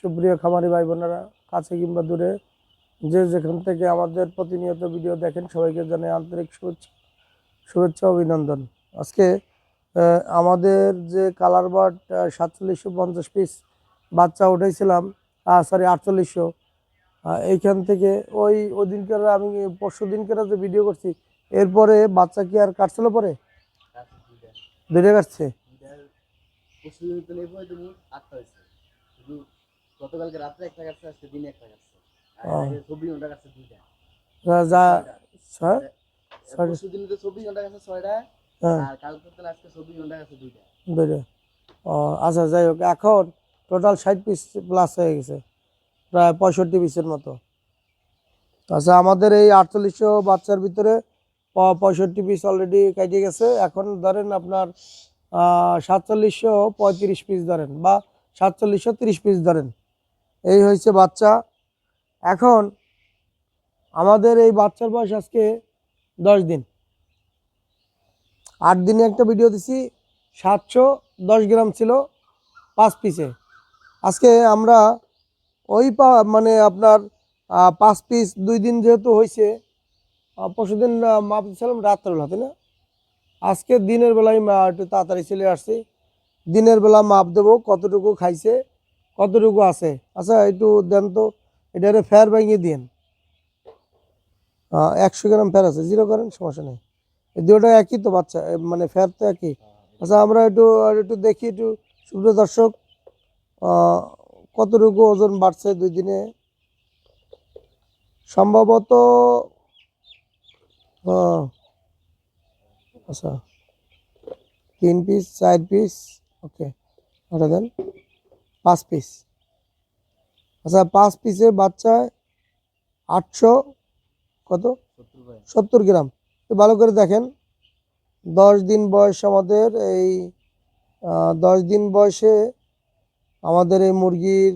সুপ্রিয় খামারি ভাই বোনেরা কাছে কিংবা দূরে যে যেখান থেকে আমাদের প্রতিনিয়ত ভিডিও দেখেন সবাইকে জানাই আন্তরিক শুভেচ্ছা শুভেচ্ছা অভিনন্দন। আজকে আমাদের যে কালার বার্ড সাতচল্লিশশো পঞ্চাশ পিস বাচ্চা উঠেছিলাম সরি আটচল্লিশশো। এইখান থেকে ওই ওই দিনকার আমি পরশু দিনকার যে ভিডিও করছি এরপরে বাচ্চা কি আর কাটছিল পরে? দুইটা। কাটছে? গতকালকে রাত্রে একটা কাটছে আজকে দিনে একটা কাটছে। আর চব্বিশ ঘণ্টা কাটছে দুইটা। যা- যা তো চব্বিশ ঘণ্টা কাটছে ছয়টা হ্যাঁ। আর কালকে তো আজকে চব্বিশ ঘণ্টা কাটছে দুইটা। দুইটা। ও আচ্ছা যাই হোক এখন টোটাল ষাট পিস প্লাস হয়ে গেছে প্রায় পঁয়ষট্টি পিসের মতো। আচ্ছা আমাদের এই আটচল্লিশশো বাচ্চার ভিতরে পঁয়ষট্টি পিস অলরেডি কেটে গেছে। এখন ধরেন আপনার সাতচল্লিশশো পঁয়ত্রিশ পিস ধরেন বা সাতচল্লিশশো তিরিশ পিস ধরেন। এই হয়েছে বাচ্চা। এখন আমাদের এই বাচ্চার বয়স আজকে দশ দিন। আট দিনে একটা ভিডিও দিছি, সাতশো দশ গ্রাম ছিল পাঁচ পিসে আজকে আমরা ওই পা মানে আপনার পাঁচ পিস দুই দিন যেহেতু হয়েছে পরশু দিন মাপ দিয়েছিলাম তাই না? আজকে দিনের বেলায় একটু তাড়াতাড়ি চলে আসছি। দিনের বেলা মাপ দেবো কতটুকু খাইছে, কতটুকু আছে। আচ্ছা একটু দেন তো এটা ফ্যার ভেঙে দিন একশো গ্রাম ফ্যার আছে, জিরো করেন, সমস্যা নেই। দুটো একই তো বাচ্চা মানে ফ্যার তো একই। আচ্ছা আমরা একটু একটু দেখি একটু সুপ্রিয় দর্শক কতটুকু ওজন বাড়ছে দুই দিনে? সম্ভবত আচ্ছা তিন পিস চার পিস ওকে ওটা দেন। পাঁচ পিস আচ্ছা পাঁচ পিসে বাচ্চায় আটশো কত? সত্তর গ্রাম। ভালো করে দেখেন। দশ দিন বয়স আমাদের এই দশ দিন বয়সে আমাদের এই মুরগির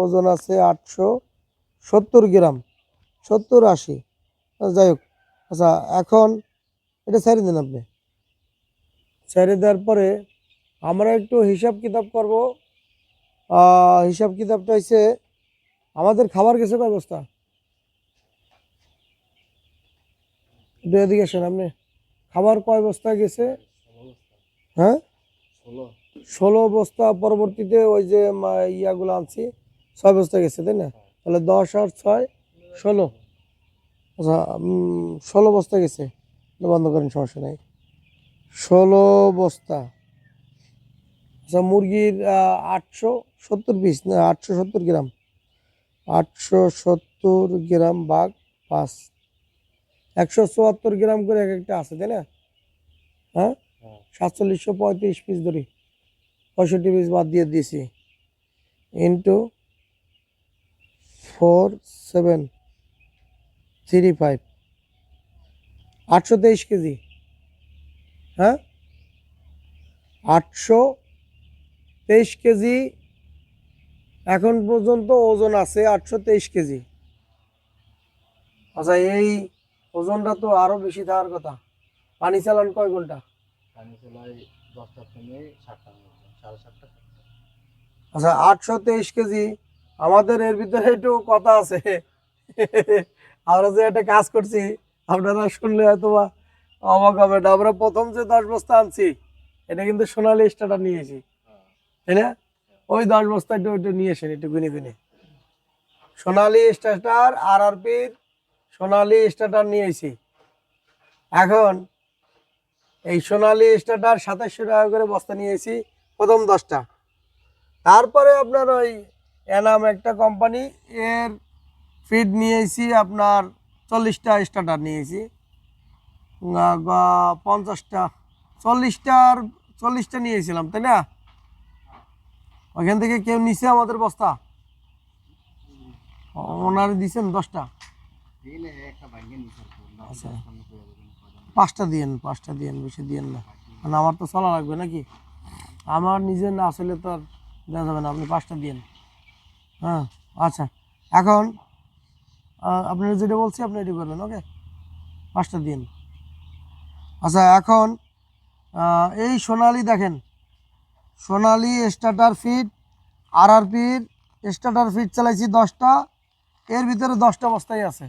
ওজন আছে আটশো সত্তর গ্রাম। সত্তর আশি। আচ্ছা, যাই হোক। আচ্ছা এখন এটা ছেড়ে দিন আপনি। ছেড়ে দেওয়ার পরে আমরা একটু হিসাব কিতাব করব। হিসাব কিতাবটা হচ্ছে আমাদের খাবার গেছে কয় একটু এদিকে আসেন আপনি। খাবার কয় বস্তা গেছে? হ্যাঁ? ষোলো বস্তা পরবর্তীতে ওই যে ইয়াগুলো আনছি, ছয় বস্তা গেছে, তাই না? তাহলে দশ আর ছয়, ষোলো। আচ্ছা ষোলো বস্তা গেছে। বন্ধ করেন, সমস্যা নেই। ষোলো বস্তা। আচ্ছা মুরগির আটশো সত্তর পিস না আটশো সত্তর গ্রাম। আটশো সত্তর গ্রাম বাঘ পাঁচ। একশো চুয়াত্তর গ্রাম করে এক একটা আছে তাই না? হ্যাঁ? হ্যাঁ। সাতচল্লিশশো পঁয়ত্রিশ পিস ধরি। পঁয়ষট্টি পিস বাদ দিয়ে দিয়েছি into four seven three five আটশো তেইশ কেজি। হ্যাঁ? আটশো তেইশ কেজি এখন পর্যন্ত ওজন আছে আটশো তেইশ কেজি। আচ্ছা এই ওজনটা তো আরও বেশি থাকার কথা। পানি চালান কয় ঘণ্টা? পানি চলাই দশটা থেকে সাতটার সাড়ে সাতটা। সাতটা। আচ্ছা আটশো তেইশ কেজি আমাদের এর ভিতরে একটু কথা আছে। আমরা যে একটা কাজ করছি আপনারা শুনলে হয়তো বা অবাক হবে না আমরা প্রথম যে দশ বস্তা আনছি এটা কিন্তু সোনালি স্টার্টার নিয়েছি। তাই ওই দশ বস্তা একটু একটু নিয়ে এসেন একটু গুনে গুনে। সোনালি স্টার্টার আর আর পির সোনালি স্টার্টার নিয়েছি এখন এই সোনালি স্টার্টার সাতাশশো টাকা করে বস্তা নিয়েছি প্রথম দশটা। তারপরে আপনার ওই এনাম একটা কোম্পানি এর ফিড নিয়েছি আপনার চল্লিশটা স্টার্টার নিয়েছি পঞ্চাশটা, চল্লিশটার, চল্লিশটা নিয়েছিলাম তাই না? ওইখান থেকে কেউ নিছে আমাদের বস্তা? ওনারে দিছেন দশটা। আচ্ছা। পাঁচটা দিয়েন পাঁচটা দিয়েন বেশি দিয়েন না। কারণ আমার তো চলা লাগবে নাকি? আমার নিজের না আসলে তো আর দেওয়া যাবে না আপনি পাঁচটা দিয়েন। হ্যাঁ আচ্ছা। এখন আপনারা যেটা বলছি আপনি এটি করবেন ওকে? পাঁচটা দিন আচ্ছা এখন এই সোনালি দেখেন সোনালি স্টার্টার ফিট আর আর পির স্টার্টার ফিট চালাইছি দশটা। এর ভিতরে দশটা বস্তাই আছে।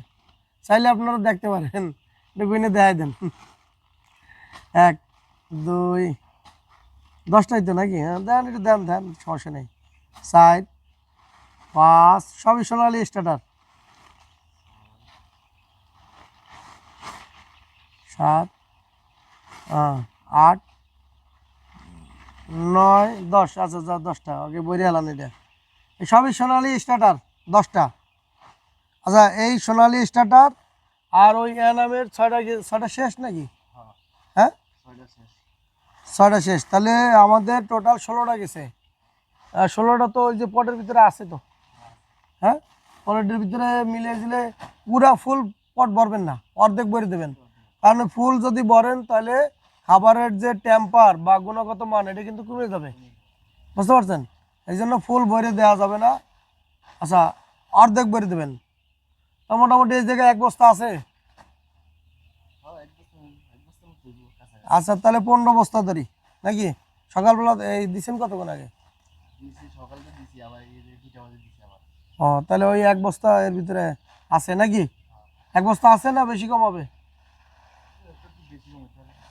চাইলে আপনারা দেখতে পারেন। ডুবিনে দেখাই দেন। এক, দুই, দশটাই তো নাকি? হ্যাঁ দেন, একটু দেন দেন, সমস্যা নেই। চার, পাঁচ, সবই সোনালি স্টার্টার সাত আট নয় দশ আচ্ছা আচ্ছা দশটা। ওকে বই হেলান এটা। এই সবই সোনালি স্টার্টার দশটা। আচ্ছা এই সোনালি স্টার্টার আর ওই এনামের ছয়টা ছয়টা শেষ নাকি? হ্যাঁ? ছয়টা শেষ। শেষ। তাহলে আমাদের টোটাল ষোলোটা গেছে। ষোলোটা তো ওই যে পটের ভিতরে আছে তো। হ্যাঁ? পটের ভিতরে মিলিয়ে দিলে পুরা ফুল পট ভরবেন না। অর্ধেক ভরে দেবেন। কারণ ফুল যদি ভরেন তাহলে খাবারের যে টেম্পার বা গুণগত মান, এটা কিন্তু কমে যাবে। বুঝতে পারছেন? এই জন্য ফুল ভরে দেওয়া যাবে না। আচ্ছা অর্ধেক ভরে দেবেন। মোটামুটি এই জায়গায় এক বস্তা আছে? আচ্ছা তাহলে পনেরো বস্তা ধরি। নাকি? সকালবেলা এই দিছেন কতক্ষণ আগে? ও, তাহলে ওই এক বস্তা এর ভিতরে আছে নাকি? এক বস্তা আছে না বেশি কম হবে?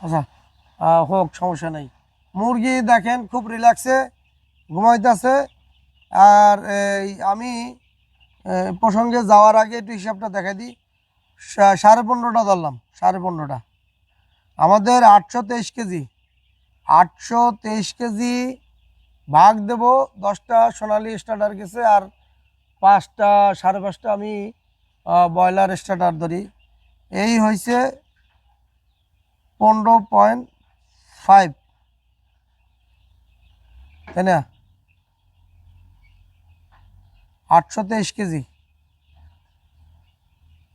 আচ্ছা হোক, সমস্যা নেই। মুরগি দেখেন, খুব রিল্যাক্সে ঘুমাইতেছে। আর, এই, আমি প্রসঙ্গে যাওয়ার আগে একটু হিসাবটা দেখা দিই। সাড়ে পনেরোটা ধরলাম, সাড়ে পনেরোটা। আমাদের আটশো তেইশ কেজি, আটশো তেইশ কেজি ভাগ দেব, দশটা সোনালি স্টার্টার গেছে আর পাঁচটা, সাড়ে পাঁচটা আমি ব্রয়লার স্টার্টার ধরি। এই হয়েছে পনেরো পয়েন্ট ফাইভ তাই না? আটশো তেইশ কেজি।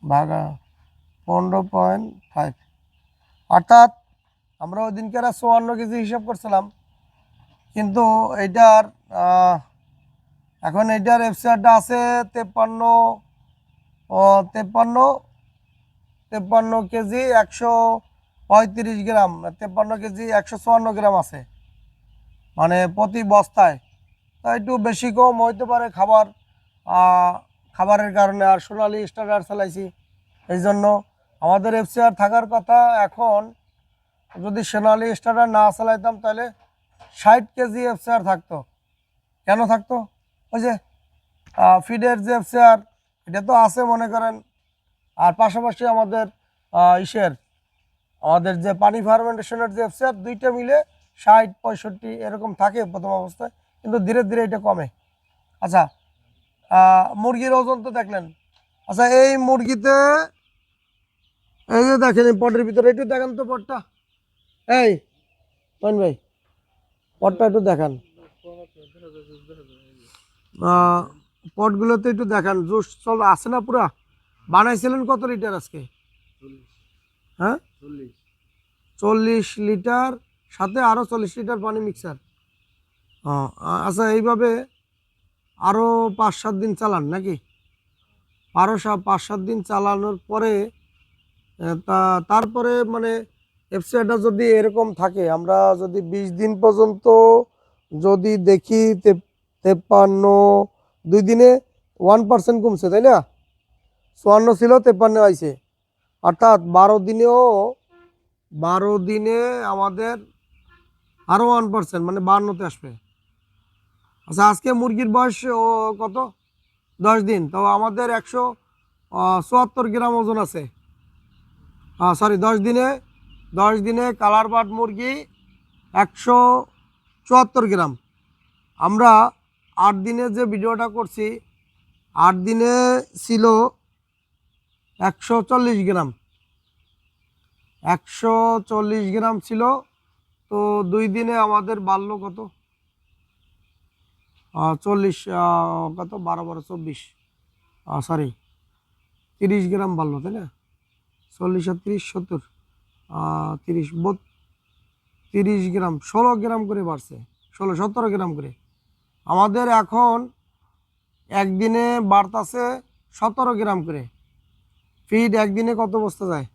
ভাগা পনেরো পয়েন্ট ফাইভ। অর্থাৎ আমরা ওই দিনকে আর চুয়ান্ন কেজি হিসাব করছিলাম। কিন্তু এইটার এখন এইটার এফসিআরটা আছে তেপ্পান্ন তেপ্পান্ন তেপ্পান্ন কেজি একশো পঁয়ত্রিশ গ্রাম তেপ্পান্ন কেজি, একশো চুয়ান্ন গ্রাম আছে। মানে প্রতি বস্তায়। তা একটু বেশি কম হইতে পারে খাবার। খাবারের কারণে আর সোনালি স্টার্টার চালাইছি। এই জন্য আমাদের এফসিআর থাকার কথা এখন যদি সোনালি স্টার্টার না চালাইতাম তাহলে ষাট কেজি এফসিআর থাকতো। কেন থাকতো? ওই যে ফিডের যে এফসিআর এটা তো আছে মনে করেন। আর পাশাপাশি আমাদের ইসের আমাদের যে পানি ফার্মেন্টেশনের যে এফসিআর দুইটা মিলে ষাট, পঁয়ষট্টি এরকম থাকে প্রথম অবস্থায়, কিন্তু ধীরে ধীরে এটা কমে। আচ্ছা মুরগির ওজন তো দেখলেন। আচ্ছা এই মুরগিতে, এই যে দেখেন এই পটের ভিতরে, একটু দেখেন তো পটটা। এই, মইন ভাই, পটটা একটু দেখান। পটগুলোতে একটু দেখান, জুস চল, আছে না পুরা? বানাইছিলেন কত লিটার আজকে? হ্যাঁ? চল্লিশ। চল্লিশ লিটার সাথে আরও চল্লিশ লিটার পানি মিক্সার। হ্যাঁ আচ্ছা এইভাবে আরও পাঁচ সাত দিন চালান নাকি? আরও সা পাঁচ সাত দিন চালানোর পরে তা তারপরে মানে এফসিআইটা যদি এরকম থাকে আমরা যদি বিশ দিন পর্যন্ত যদি দেখি তেপ্পান্ন দুই দিনে ওয়ান পার্সেন্ট কমছে তাই না? চুয়ান্ন ছিল তেপ্পান্ন আইছে। অর্থাৎ বারো দিনেও, বারো দিনে আমাদের আরও ওয়ান পার্সেন্ট মানে বান্নতে আসবে। আচ্ছা আজকে মুরগির বয়স, ও, কত? দশ দিন। তো আমাদের একশো চুয়াত্তর গ্রাম ওজন আছে। সরি দশ দিনে দশ দিনে কালার বাট মুরগি একশো চুয়াত্তর গ্রাম। আমরা আট দিনে যে ভিডিওটা করছি, আট দিনে ছিল একশো চল্লিশ গ্রাম। একশো চল্লিশ গ্রাম ছিল। তো দুই দিনে আমাদের বাড়লো কত? চল্লিশ কত? বারো বারো, চব্বিশ। সরি তিরিশ গ্রাম বাড়লো, তাই না? চল্লিশ আর তিরিশ, সত্তর। তিরিশ বোধ তিরিশ গ্রাম, ষোলো গ্রাম করে বাড়ছে। ষোলো সতেরো গ্রাম করে। আমাদের এখন একদিনে বাড়তাছে সতেরো গ্রাম করে। ফিড একদিনে কত বস্তা যায়?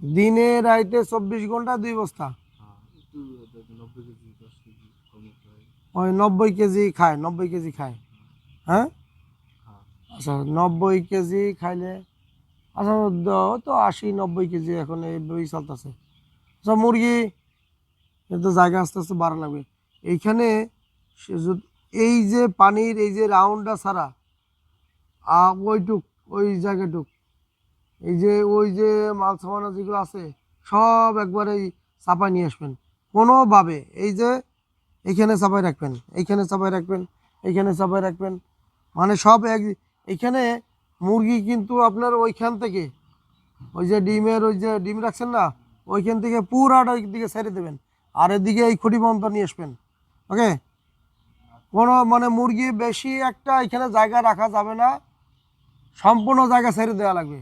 দিনে রাইতে চব্বিশ ঘণ্টা দুই বস্তা? হ্যাঁ কম হয় ওই নব্বই কেজি খায় নব্বই কেজি খায়। হ্যাঁ? হ্যাঁ। আচ্ছা নব্বই কেজি খাইলে আচ্ছা তো আশি নব্বই কেজি এখন এই বই চলতেছে। আচ্ছা মুরগি কিন্তু জায়গা আস্তে আস্তে বাড়া লাগবে। এইখানে সে এই যে পানির এই যে রাউন্ডটা ছাড়া ওইটুক, ওই জায়গাটুক, এই যে, ওই যে মাল সামানা যেগুলো আছে, সব একবারে চাপায় নিয়ে আসবেন। কোনোভাবে, এই যে, এখানে চাপায় রাখবেন, এইখানে চাপায় রাখবেন, এইখানে চাপায় রাখবেন মানে সব এক, এখানে মুরগি কিন্তু আপনার ওইখান থেকে, ওই যে ডিমের, ওই যে ডিম রাখছেন না, ওইখান থেকে পুরাটা দিকে ছেড়ে দেবেন, আর এদিকে এই খুঁটি পর্যন্ত নিয়ে আসবেন, ওকে? কোনো মানে মুরগি বেশি একটা এখানে জায়গা রাখা যাবে না। সম্পূর্ণ জায়গা ছেড়ে দেওয়া লাগবে।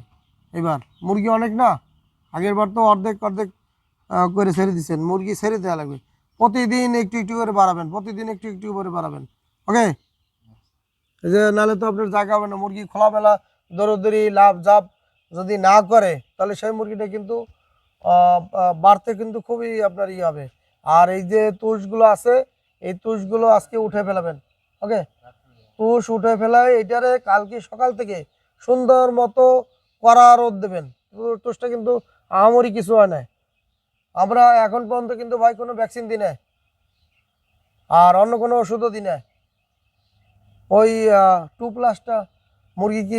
এবার, মুরগি অনেক না? আগের বার তো অর্ধেক অর্ধেক করে ছেড়ে দিচ্ছেন মুরগি ছেড়ে দেওয়া লাগবে। প্রতিদিন একটু একটু করে বাড়াবেন, প্রতিদিন একটু একটু করে বাড়াবেন। ওকে? এই যে নাহলে তো আপনার জায়গা হবে না। মুরগি খোলামেলা দৌড়দৌড়ি লাভ জাপ যদি না করে, তাহলে সেই মুরগিটা কিন্তু বাড়তে কিন্তু খুবই আপনার ইয়ে হবে। আর এই যে তুষগুলো আছে এই তুষগুলো আজকে উঠে ফেলাবেন ওকে তুষ উঠে ফেলায় এটারে কালকে সকাল থেকে সুন্দর মতো কড়া রোদ দেবেন। তুষটা কিন্তু আহামরি কিছু হয় না আমরা এখন পর্যন্ত কিন্তু ভাই কোনো ভ্যাকসিন দিই আর অন্য কোনো ওষুধও দিই ওই টু প্লাসটা মুরগি কি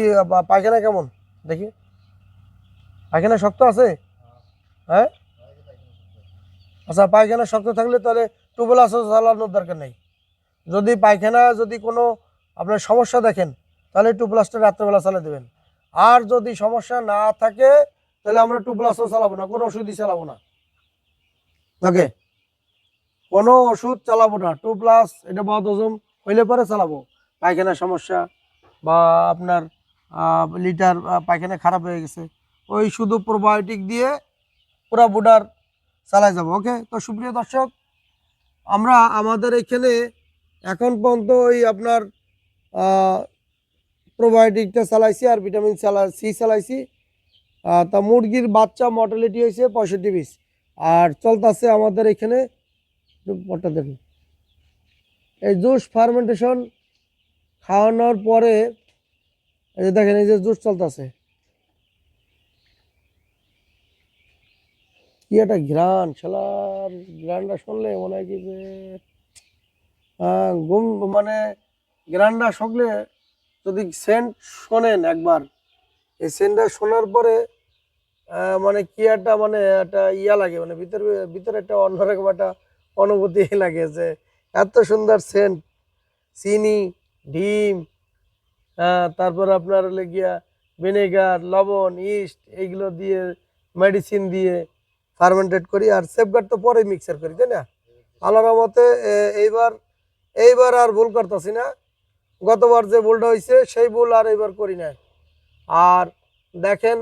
পায়খানা কেমন? দেখি। পায়খানা শক্ত আছে? হ্যাঁ? আচ্ছা পায়খানা শক্ত থাকলে তাহলে টু প্লাসও চালানোর দরকার নেই। যদি পায়খানা, যদি কোনো আপনার সমস্যা দেখেন, তাহলে টু প্লাসটা রাত্রেবেলা চালা দেবেন। আর যদি সমস্যা না থাকে, তাহলে আমরা টু প্লাসও চালাবো না, কোনো ওষুধই চালাবো না। ওকে? কোনো ওষুধ চালাবো না টু প্লাস এটা বদ হজম হইলে পরে চালাবো। পায়খানার সমস্যা বা আপনার লিটার পায়খানা খারাপ হয়ে গেছে, ওই শুধু প্রোবায়োটিক দিয়ে পুরা বুডার চালাই যাব ওকে তো সুপ্রিয় দর্শক, আমরা আমাদের এখানে এখন পর্যন্ত ওই আপনার প্রোবায়োটিকটা চালাইছি আর ভিটামিন চালা সি চালাইছি। তা মুরগির বাচ্চা মর্টালিটি হয়েছে পঁয়ষট্টি পিস আর চলতেছে আমাদের এখানে, পটটা দেখুন। এই জুস ফার্মেন্টেশন খাওয়ানোর পরে, এই যে দেখেন, এই যে জুস চলতেছে। কি একটা ঘ্রাণ শালার ঘ্রাণটা শুনলে মনে হয় কি যে আহ, ঘুম মানে ঘ্রাণটা শুনলে যদি সেন্ট শোনেন একবার এই সেন্টটা শোনার পরে মানে কি একটা মানে একটা ইয়া লাগে মানে ভিতরে ভিতরে একটা অন্যরকম একটা অনুভূতি লাগে যে এত সুন্দর সেন্ট চিনি ডিম হ্যাঁ তারপর আপনার হলে গিয়া ভিনেগার লবণ ইস্ট এইগুলো দিয়ে মেডিসিন দিয়ে ফার্মেন্টেড করি আর সেফগার্ড তো পরে মিক্সার করি, তাই না? আল্লাহর মতে এইবার এইবার আর ভুল করতেছি না। গতবার যে ভুলটা হয়েছে সেই ভুল আর এইবার করি না আর দেখেন,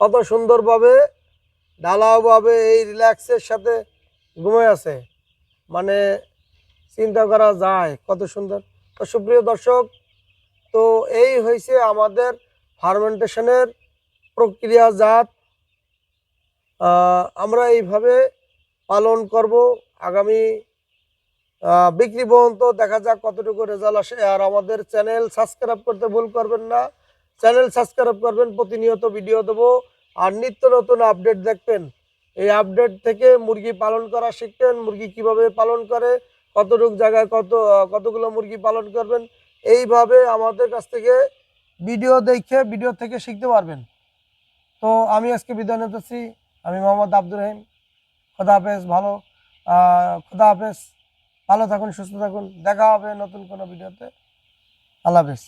কত সুন্দরভাবে, ঢালাওভাবে এই রিল্যাক্সের সাথে ঘুমিয়ে আছে। মানে চিন্তা করা যায়, কত সুন্দর। তো সুপ্রিয় দর্শক, তো এই হয়েছে আমাদের ফার্মেন্টেশনের প্রক্রিয়াজাত আমরা এইভাবে পালন করব। আগামী বিক্রি পর্যন্ত দেখা যাক কতটুকু রেজাল্ট আসে। আর আমাদের চ্যানেল সাবস্ক্রাইব করতে ভুল করবেন না। চ্যানেল সাবস্ক্রাইব করবেন, প্রতিনিয়ত ভিডিও দেবো। আর নিত্য নতুন আপডেট দেখবেন। এই আপডেট থেকে মুরগি পালন করা শিখবেন, মুরগি কীভাবে পালন করে, কতটুক জায়গায় কত, কতগুলো মুরগি পালন করবেন। এইভাবে আমাদের কাছ থেকে ভিডিও দেখে ভিডিও থেকে শিখতে পারবেন। তো আমি আজকে বিদায় নিতেছি। আমি মোহাম্মদ আব্দুর রহিম। খোদা হাফেজ, ভালো খোদা হাফেজ। ভালো থাকুন, সুস্থ থাকুন। দেখা হবে নতুন কোনো ভিডিওতে। আল্লাহ হাফেজ।